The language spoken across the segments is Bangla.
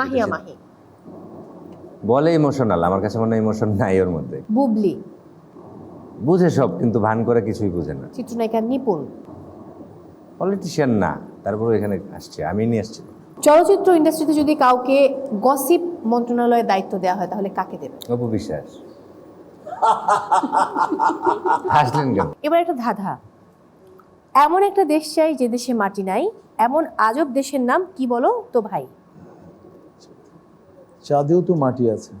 মাহিয়া মাহি বলে ইমোশনাল আমার কাছে মনে ইমোশন নাই ওর মধ্যে। বুবলি। বুঝে সব কিন্তু ভান করে কিছুই বুঝে না। চিত্রনায়িকা নিপুণ। পলিটিশিয়ান না তারপরে এখানে আসছে আমি নিয়ে আসছি। চলচ্চিত্র ইন্ডাস্ট্রিতে যদি কাউকে গসিপ মন্ত্রণালয়ের দায়িত্ব দেওয়া হয় তাহলে কাকে দেবে? অপু বিশ্বাস। হাসলেন কেন? এবার একটা ধাঁধা। এমন একটা দেশ চাই যে দেশে মাটি নাই এমন আজব দেশের নাম কি বলো তো ভাই? চাঁদেও তো মাটি আছে।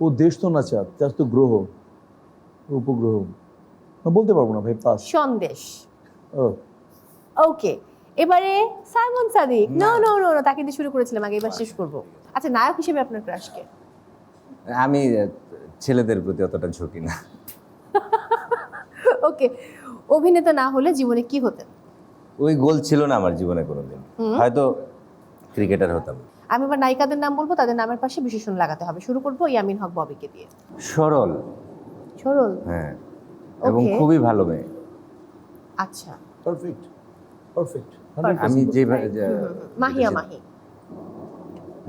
ও দেশ তো না চাঁদ চাঁদ তো গ্রহ। উপগ্রহ। বলতে পারব না ভাই পাস সন্দেশ। ও। ওকে এবারে Symon Sadik. No. No no no তাকে দিয়ে শুরু করেছিলাম আগে এবার শেষ করব। আচ্ছা নায়ক হিসেবে আপনার ক্রাশকে? আমি ছেলেদের প্রতি অতটা ঝুঁকি না। ওকে অভিনেতা না হলে জীবনে কি হতেন? ওই গোল ছিল না আমার জীবনে কোনোদিন। হয়তো ক্রিকেটার হতাম। আমি এবার নায়িকাদের নাম বলব তাদের নামের পাশে বিশেষণ লাগাতে হবে। শুরু করব ইয়ামিন হক ববিকে দিয়ে। সরল। সরল? হ্যাঁ এবং Okay. খুবই ভালো মেয়ে। আচ্ছা। পারফেক্ট পারফেক্ট আমি যে মাহিয়া মাহি।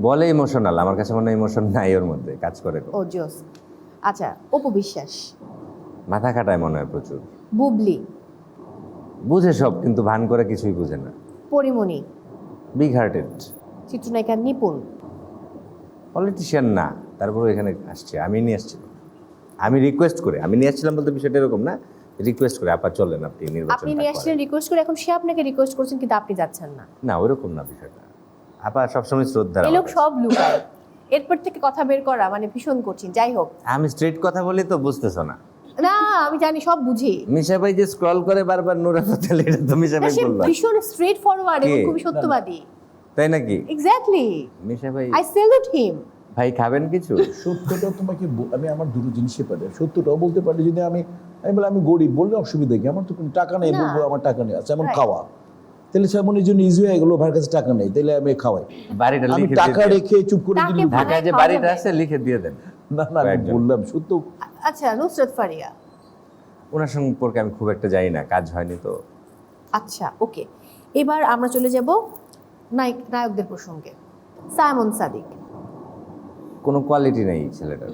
বলে ইমোশনাল আমার কাছে মনে হয় ইমোশন নাই ওর মধ্যে কাজ করে। ও জোস আচ্ছা অপু বিশ্বাস। মাথা খাটায় মনে হয় প্রচুর। বুবলি। বুঝে সব কিন্তু ভান করে কিছুই বুঝে না। পরিমণি। বিগ হার্টেড চিত্রনায়িকা নিপুণ। পলিটিশিয়ান না তারপরে এখানে আসছে আমি নিয়ে আসছি। আমি রিকোয়েস্ট করে আমি নিয়ে আসছিলাম বলতে বিষয়টা এরকম না রিকোয়েস্ট করে আপা চলেন আপনি নির্বাচন আপনি নিয়ে আসছিলেন রিকোয়েস্ট করে এখন সে আপনাকে রিকোয়েস্ট করছেন কিন্তু আপনি যাচ্ছেন না। না ওইরকম না বিষয়টা। আপা সবসময় শ্রদ্ধা এই লোক সব লুকায়। এরপর থেকে কথা বের করা মানে ভীষণ কঠিন যাই হোক। আমি স্ট্রেট কথা বলি তো বুঝতেছো না। না আমি জানি সব বুঝি। মিশা ভাই যে স্ক্রল করে বারবার নোরা পাতাল এটা তো মিশা ভাই বলল। ভীষণ স্ট্রেট ফরওয়ার্ড এবং? খুবই সত্যবাদী। তাই নাকি? এক্স্যাক্টলি মিশা ভাই আই সেলুট হিম ভাই খাবেন কিছু? সত্যটা তোমাকে আমি আমার দুটো জিনিসই পারি সত্যটাও বলতে পারি যদি আমি আমি বলে আমি গরিব বললে অসুবিধা কি? আমার তো কোনো টাকা নেই বলব আমার টাকা নেই। আচ্ছা এমন খাওয়া। তাহলে সেমনের জন্য ইজি হয়ে গেলো ভাইয়ের কাছে টাকা নেই তাহলে আমি খাওয়াই। বাড়িটা লিখে টাকা রেখে চুপ করে তাকে দিলে ঢাকায় যে বাড়িটা আছে লিখে দিয়ে দেন। না না আমি বললাম সত্য। আচ্ছা নুসরত ফারিয়া। ওনার সম্পর্কে আমি খুব একটা জানি না কাজ হয়নি তো। আচ্ছা ওকে। এবার আমরা চলে যাব নায়ক নায়কদের প্রসঙ্গে। সাইমন সাদিক। কোনো কোয়ালিটি নেই ছেলেটার।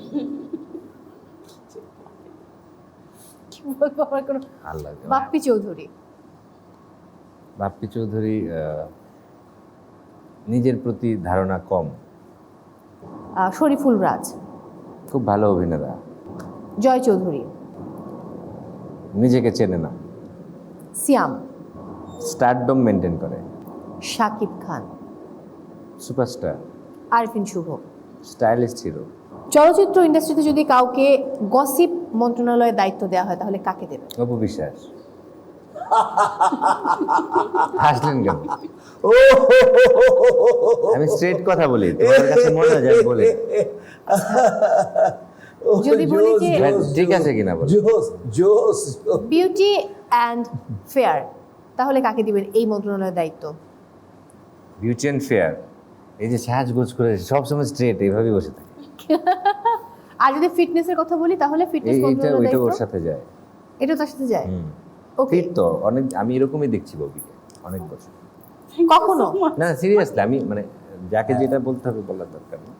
কি বলব আমার কোনো আল্লাহ বাপ্পি চৌধুরী। বাপ্পি চৌধুরী নিজের প্রতি ধারণা কম। শরীফুল রাজ। খুব ভালো অভিনেতা। জয় চৌধুরী। নিজেকে চেনে না। সিয়াম। স্টারডম মেনটেন করে। Shakib Khan. Superstar Arifin Shuvo. Stylist hero চলচ্চিত্র ইন্ডাস্ট্রিতে যদি কাউকে গসিপ মন্ত্রণালয়ের দায়িত্ব দেওয়া হয় তাহলে কাকে দেবে? অপু বিশ্বাস। হাসলেন কেন? আমি স্ট্রেট কথা বলি তোমার কাছে মনে হয় যে আমি বলি। যদি বলি যে- হ্যাঁ, ঠিক আছে কিনা বলো। জোস জোস বিউটি অ্যান্ড ফেয়ার তাহলে কাকে দিবেন এই মন্ত্রণালয়ের দায়িত্ব? বিউটি অ্যান্ড ফেয়ার এই যে সাজগোজ করে সবসময় স্ট্রেট এইভাবেই বসে থাকে। আর যদি ফিটনেসের কথা বলি তাহলে ফিটনেস এই এইটা ওইটা ওর সাথে যায়। এটা তার সাথে যায়? ফিট তো অনেক আমি এরকমই দেখছি ববিকে অনেক বছর। কখনো? না সিরিয়াসলি আমি মানে যাকে যেটা বলতে হবে বলার দরকার নেই।